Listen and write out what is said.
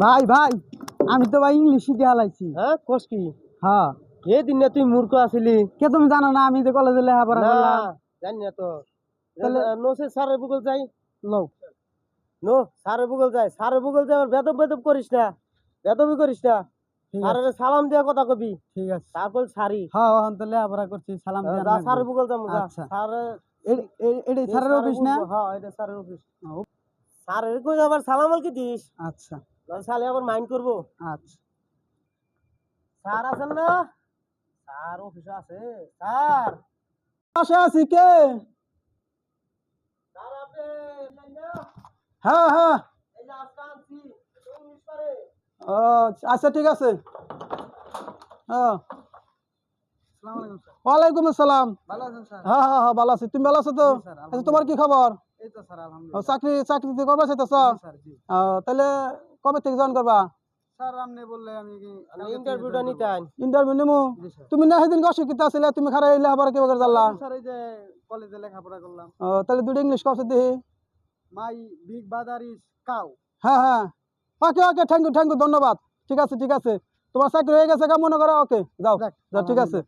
ভাই ভাই আমি তো ভাই ইংলিশ শিখে হালাইছি। হ্যাঁ কোস কি? হ্যাঁ। এই দিন না তুই মূর্খ আছিলি? কে তুমি জানো না আমি যে কলেজে লেখাপড়া করলাম। জানি না তো। তাহলে- নো সে স্যারের বুগল যাই লও নো স্যারের বুগল যাই স্যারের বুগল যাই বেদব বেদব করিস না। বেদবি করিস না। স্যারের সালাম দিয়া কথা কবি। ঠিক আছে। তারপর সারি। হ্যাঁ এখন তো লেখাপড়া করছি সালাম দিয়ে যা আচ্ছা। স্যারে এটাই স্যারের অফিস না? হ্যাঁ এটা স্যারের অফিস। স্যারের কই আবার সালাম দিস? আচ্ছা। না সালে আবার মাইন্ড করব। আচ্ছা। স্যার আছেন না? স্যার অফিসে আছে। স্যার! পাশে আছি কে? স্যার আপনি হ্যাঁ হ্যাঁ। এই যে ইংলিশ পারে আচ্ছা ঠিক আছে। হ্যাঁ ওয়ালাইকুম আসসালাম। ভালো আছেন স্যার? হ্যাঁ হ্যাঁ হ্যাঁ ভালো আছি। তুমি ভালো আছো তো? আচ্ছা তোমার কি খবর? এই তো স্যার ও, আলহামদুলিল্লাহ চাকরি চাকরিতে করবা স্যার তাহলে কবে থেকে জয়েন করবা? স্যার আপনি বললে আমি কি ইন্টারভিউটা নিতে আইন ইন্টারভিউ নিমু? তুমি না সেদিন অশিক্ষিত আছিলে তুমি খারাপ এই লেখাপড়া কেউ করে জানলা স্যার এই যে কলেজে লেখাপড়া করলাম। তাহলে দুটো ইংলিশ দেখি my big brother is cow হ্যাঁ হ্যাঁ। Okay okay thank you thank you ধন্যবাদ। ঠিক আছে ঠিক আছে। তোমার চাকরি হয়ে গেছে মনে করো? ওকে যাও যাও ঠিক আছে।